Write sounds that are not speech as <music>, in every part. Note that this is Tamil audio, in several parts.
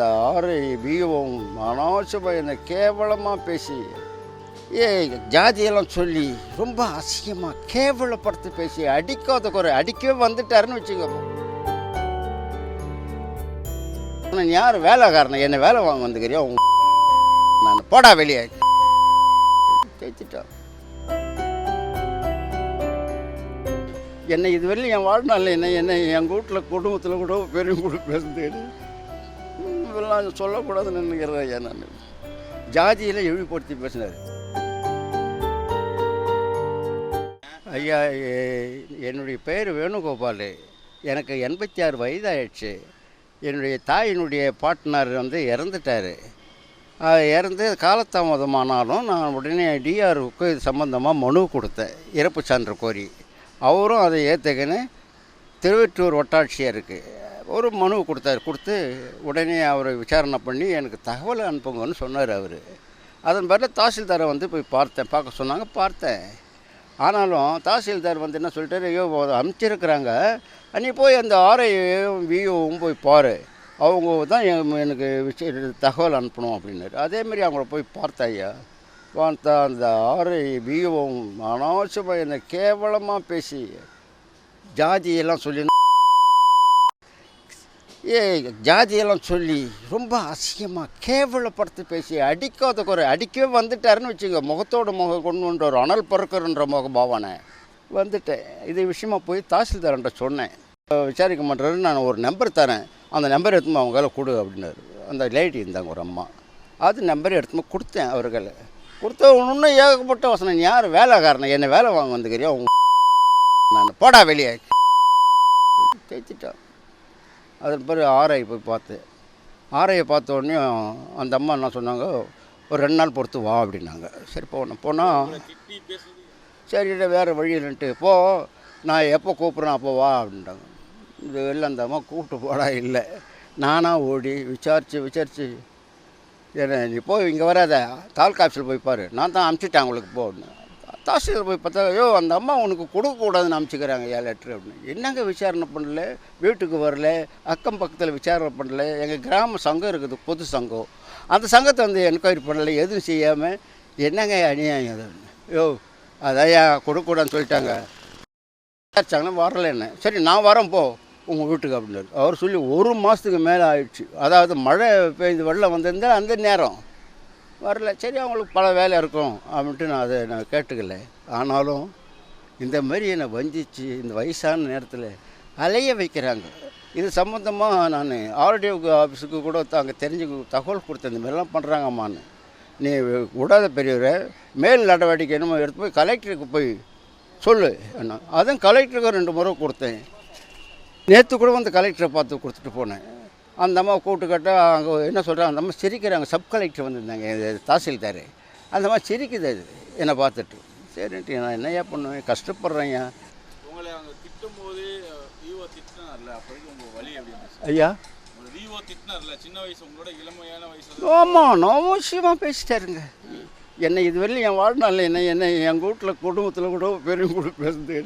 அந்த ஆறு பிஓவும் அனாவசியமாக என்னை கேவலமாக பேசி ஏ ஜாதியெல்லாம் சொல்லி ரொம்ப அசிங்கமாக கேவலப்படுத்தி பேசி அடிக்காத குறை அடிக்கவே வந்துட்டாருன்னு வச்சுக்கோங்க. நான் யார்? வேலைக்காரனை? என்னை வேலை வாங்க வந்துக்கிறியா? உங்க <laughs> நான் போடா வெளியே. தேய்ச்சிட்டான் என்னை இதுவரையிலும் என் வாழ்நாளில் என்ன என்ன எங்கள் வீட்டில் குடும்பத்தில் கூட பெரிய கூட பேசுறது இதெல்லாம் சொல்லக்கூடாதுன்னு நினைக்கிறேன் ஐயா நான். ஜாதியில் இழிவுபடுத்தி பேசினார். ஐயா என்னுடைய பெயர் வேணுகோபால். எனக்கு எண்பத்தி ஆறு வயதாயிடுச்சு. என்னுடைய தாயினுடைய பாட்டனார் வந்து இறந்துட்டார். இறந்து காலத்தாமதமானாலும் நான் உடனே டிஆருக்கு இது சம்மந்தமாக மனு கொடுத்தேன். இறப்பு சான்று கோரி. அவரும் அதை ஏற்றுக்கின்னு திருவற்றூர் இருக்குது ஒரு மனு கொடுத்தாரு. கொடுத்து உடனே அவரை விசாரணை பண்ணி எனக்கு தகவலை அனுப்புங்கன்னு சொன்னார் அவர். அதன் பிறகு தாசில்தாரை வந்து போய் பார்த்தேன். பார்க்க சொன்னாங்க பார்த்தேன். ஆனாலும் தாசில்தார் வந்து என்ன சொல்லிட்டாரு ஐயோ அனுப்பிச்சிருக்கிறாங்க. நீ போய் அந்த ஆர்ஐயும் விஓவும் போய் பாரு. அவங்க தான் எனக்கு விஷய தகவல் அனுப்பணும் அப்படின்னாரு. அதேமாரி அவங்கள போய் பார்த்தேன் ஐயா. பார்த்தா அந்த ஆர்ஐ விஓவும் அனாவசியமாக என்னை கேவலமாக பேசி ஜாதியெல்லாம் சொல்லி ஏ ஜாதியெல்லாம் சொல்லி ரொம்ப அசிங்கமாக கேவலப்படுத்தி பேசி அடிக்காத குறை. அடிக்கவே வந்துட்டாருன்னு வச்சுங்க. முகத்தோட முகம் கொண்டு வந்து ஒரு அனல் பறக்கிறன்ற முக பாவனை. வந்துட்டேன். இது விஷயமா போய் தாசில்தார்கிட்ட சொன்னேன். விசாரிக்க மாட்டாரு நான் ஒரு நம்பர் தரேன். அந்த நம்பர் எடுத்துமா அவங்க கையில் கொடு அப்படின்னாரு. அந்த லேடி இருந்தாங்க ஒரு அம்மா. அது நம்பர் எடுத்துமா கொடுத்தேன் அவர்கள். கொடுத்த ஒன்றும் ஏகப்பட்ட வசனம். யார்? வேலைக்காரன்? என்னை வேலை வாங்க வந்துக்கிறியா? உங்க <laughs> நான் போடா வெளியே. தேய்ச்சிட்டான் அதன் பிறகு ஆர்ஐ போய் பார்த்தேன் ஆர்ஐயை பார்த்த உடனே அந்த அம்மா என்ன சொன்னாங்க ஒரு ரெண்டு நாள் பொறுத்து வா அப்படின்னாங்க. சரி போனோம் போனால் சரி வேறு வழி இல்லைன்ட்டு போ நான் எப்போ கூப்பிட்றேன் அப்போ வா அப்படின்ட்டாங்க. இது வெளில அந்த அம்மா கூப்பிட்டு போடா இல்லை. நானாக ஓடி விசாரித்து விசாரித்து என்ன நீ போய் இங்கே வராத. தாலுக்கா ஆஃபீஸில் போய் பாரு. நான் தான் அனுப்பிச்சிட்டேன் உங்களுக்கு போ அப்படின்னு. தாசில்தார் போய் பார்த்தா ஐயோ அந்த அம்மா உனக்கு கொடுக்கக்கூடாதுன்னு அமைச்சிக்கிறாங்க ஏன் லெட்ரு அப்படின்னு. என்னங்க விசாரணை பண்ணல? வீட்டுக்கு வரல அக்கம் பக்கத்தில் விசாரணை பண்ணல எங்கள் கிராம சங்கம் இருக்குது பொது சங்கம். அந்த சங்கத்தை வந்து என்கொயரி பண்ணலை எதுவும் செய்யாமல் என்னங்க அநியாயம் அது? ஐயோ அதையா கொடுக்கக்கூடாதுன்னு சொல்லிட்டாங்க. விசாரிச்சாங்கன்னா வரல என்ன? சரி நான் வரேன் போ உங்கள் வீட்டுக்கு அப்படின்னாரு அவர் சொல்லி ஒரு மாதத்துக்கு மேலே ஆயிடுச்சு. அதாவது மழை பெய்து வெள்ளம் வந்திருந்தால் அந்த நேரம். வரல. சரி அவங்களுக்கு பல வேலை இருக்கும். அப்படின்ட்டு நான் அதை நான் கேட்டுக்கல. ஆனாலும் இந்த மாதிரி என்னை வஞ்சிச்சு இந்த வயசான நேரத்தில் அலைய வைக்கிறாங்க. இது சம்மந்தமாக நான் ஆர்டிஓ ஆஃபீஸுக்கு கூட அங்கே தெரிஞ்சு தகவல் கொடுத்தேன். இந்த மாதிரிலாம் பண்ணுறாங்கம்மான்னு நீ விடாத பெரியவரை மேல் நடவடிக்கை என்னமோ எடுத்து போய் கலெக்டருக்கு போய் சொல்லு என்ன அதுவும் கலெக்டருக்கு ரெண்டு முறை கொடுத்தேன். நேற்று கூட வந்து கலெக்டரை பார்த்து கொடுத்துட்டு போனேன். அந்த அம்மா கூப்பிட்டு கேட்டால் அங்கே என்ன சொல்கிறாங்க அந்த அம்மா சிரிக்கிறாங்க. சப் கலெக்டர் வந்திருந்தாங்க இது தாசில்தார். அந்த அம்மா சிரிக்குது அது என்னை பார்த்துட்டு. சரின்ட்டு நான் என்னையா பண்ணுவேன்? கஷ்டப்படுறேன்யா. உங்களை அங்கே திட்டும் போது விவோ திட்டினார்ல அப்போதைக்கு உங்கள் வழி இருந்துச்சு? ஐயா? விவோ திட்டினார்ல சின்ன வயசு உங்களோட இளமையான வயசுல ஆமாம் நவசியமாக பேசிட்டாருங்க. என்னை இதுவரையிலும் என் வாழ்நாளில் என்ன என்ன எங்கள் வீட்டில் குடும்பத்தில் கூட பெரிய கூட பேசுறது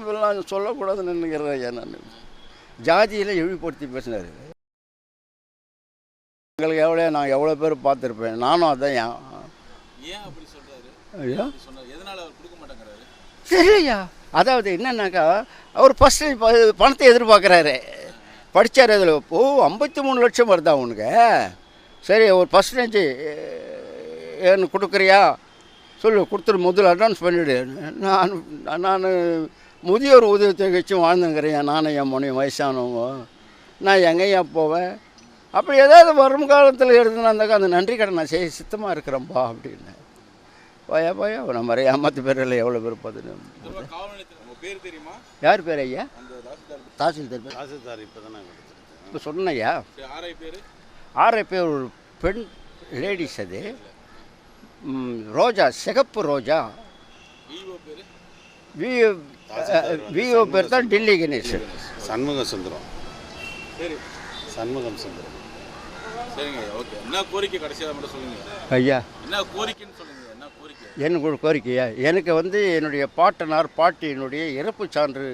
இதெல்லாம் சொல்லக்கூடாதுன்னு நினைக்கிறேன் ஐயா நான். ஜாதியில் இழிவுபடுத்தி பேசினார். எங்களுக்கு எவ்வளோ நான் எவ்வளோ பேர் பார்த்துருப்பேன். நானும் அதான் ஏன் ஏன் அப்படி மாட்டேங்கிறாரு? சரியா அதாவது என்னன்னாக்கா அவர் ஃபஸ்ட்டு பணத்தை எதிர்பார்க்குறாரு. படித்தார் அதில். ஓ ஐம்பத்தி மூணு லட்சம் வருதா உனக்கு? சரி ஒரு பர்சன்டேஜ் ஏன்னு கொடுக்குறியா? சொல்லு கொடுத்துரு முதல்ல அட்வான்ஸ் பண்ணிவிடு நான் நான் முதியோர் உதவி வச்சு வாழ்ந்துங்கிறேன் நானும் என் மனைவி வயசானவங்க. நான் எங்கேயா போவேன்? அப்படி ஏதாவது வரும் காலத்தில் எழுதுனாந்தாக்கா அந்த நன்றி கடன் நான் செய்ய சித்தமாக இருக்கிறேன்ப்பா அப்படின்னு. போயா போயா நம்ம ஏமாத்து பேரில் எவ்வளோ பேர் பார்த்துட்டு யார் பேர் ஐயா? தாசில்தார் தாசில்தார் பேர். தாசில்தார் இப்போ தான் இப்போ சொன்னையா ஆர்ஐ பேர். ஆறரை பேர் ஒரு பெண் லேடிஸ் அது. ரோஜா சிகப்பு ரோஜா. விஓ விஓ பேர் தான் டில்லி கணேஷ். சண்முக சுந்தரம். சரி சண்முகம் சுந்தரம். சரிங்க ஓகே. என்ன கோரிக்கை கடைசியாக மட்டும் சொல்லுங்க. ஐயா. என்ன கோரிக்கைன்னு சொல்லுங்க என்ன கோரிக்கை? எனக்கு ஒரு கோரிக்கையா எனக்கு வந்து என்னுடைய பாட்டனார் பாட்டியினுடைய இறப்பு சான்று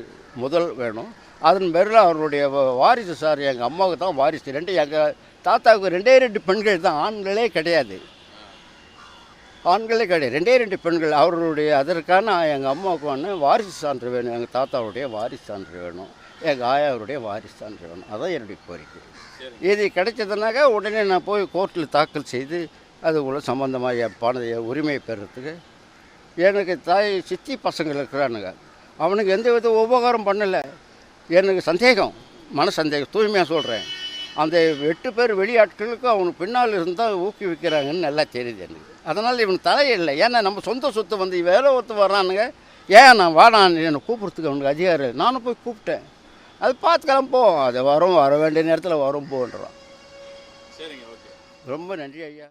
முதல் வேணும். அதன் பேரில் அவருடைய வாரிசு சார் எங்கள் அம்மாவுக்கு தான் வாரிசு. ரெண்டு எங்கள் தாத்தாவுக்கு ரெண்டே ரெண்டு பெண்கள் தான் ஆண்களே கிடையாது. ஆண்களே கிடையாது. ரெண்டே ரெண்டு பெண்கள். அவர்களுடைய அதற்கான எங்கள் அம்மாவுக்கு வந்து வாரிசு சான்று வேணும். எங்கள் தாத்தாவுடைய வாரிசு சான்று வேணும். எங்கள் ஆயாவுடைய வாரிசு சான்று வேணும். அதான் என்னுடைய கோரிக்கை. இது கிடைச்சதுனாக்கா உடனே நான் போய் கோர்ட்டில் தாக்கல் செய்து அது உள்ள சம்மந்தமாக என் பண என் உரிமையை பெறத்துக்கு எனக்கு தாய் சித்தி பசங்கள் இருக்கிறானுங்க. அவனுக்கு எந்த வித உபகாரம் பண்ணலை. எனக்கு சந்தேகம் மன சந்தேகம் தூய்மையாக சொல்கிறேன் அந்த எட்டு பேர் வெளியாட்களுக்கு அவனுக்கு பின்னால் இருந்தால் ஊக்குவிக்கிறாங்கன்னு நல்லா தெரியுது எனக்கு. அதனால் இவனுக்கு தலையில்லை. ஏன்னா நம்ம சொந்த சொத்து வந்து வேலை ஒத்து வர்றானுங்க ஏன் நான் வாடான்னு என்னை கூப்பிட்றதுக்கு அவனுக்கு அதிகாரம். நானும் போய் கூப்பிட்டேன். அது பார்த்துக்கலாம் போ. அது வரும் வர வேண்டிய நேரத்தில் வரும் போன்றான் சரிங்க ஓகே. ரொம்ப நன்றி ஐயா.